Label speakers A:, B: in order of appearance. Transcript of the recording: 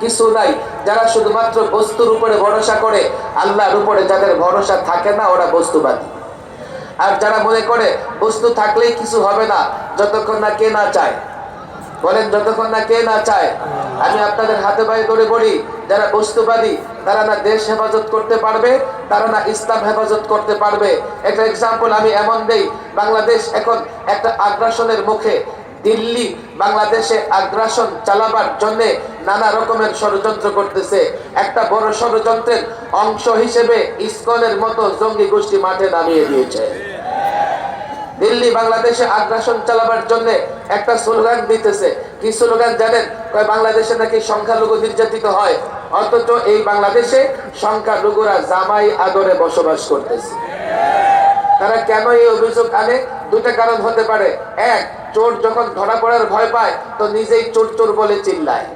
A: কিছু নাই। যারা শুধুমাত্র বস্তুর উপরে ভরসা করে, আল্লাহর উপরে যাদের ভরসা থাকে না, ওরা বস্তুবাদী। আর যারা মনে করে, বস্তু থাকলেই কিছু হবে না, যতক্ষণ না কে না চায়। বলেন, যতক্ষণ না কে না চায়। আমি আপনাদের হাতে পায়ে ধরে বলি, যারা বস্তুবাদী, তারা না দেশ হেফাজত করতে পারবে, তারা না ইসলাম হেফাজত করতে পারবে। একটা এক্সাম্পল আমি এমন দেই, বাংলাদেশ এখন একটা আগ্রাসনের মুখে। দিল্লি বাংলাদেশে আগ্রাসন চালাবার জন্য নানা রকমের ষড়যন্ত্র করতেছে। একটা বড় ষড়যন্ত্রের অংশ হিসেবে ইসকনের মতো জঙ্গি গোষ্ঠী মাঠে নামিয়ে দিয়েছে। দিল্লি বাংলাদেশে আগ্রাসন চালাবার জন্য একটা স্লোগান দিতেছে। কি স্লোগান জানেন? বাংলাদেশে নাকি সংখ্যালঘু নির্যাতিত হয়। অথচ এই বাংলাদেশে সংখ্যালঘুরা জামাই আদরে বসবাস করতেছে। কেন এই অভিযোগ আনে? দুটো কারণ হতে পারে। এক, চোর যখন ধরা পড়ার ভয় পায়, তো নিজেই চোর চোর বলে চিল্লায়।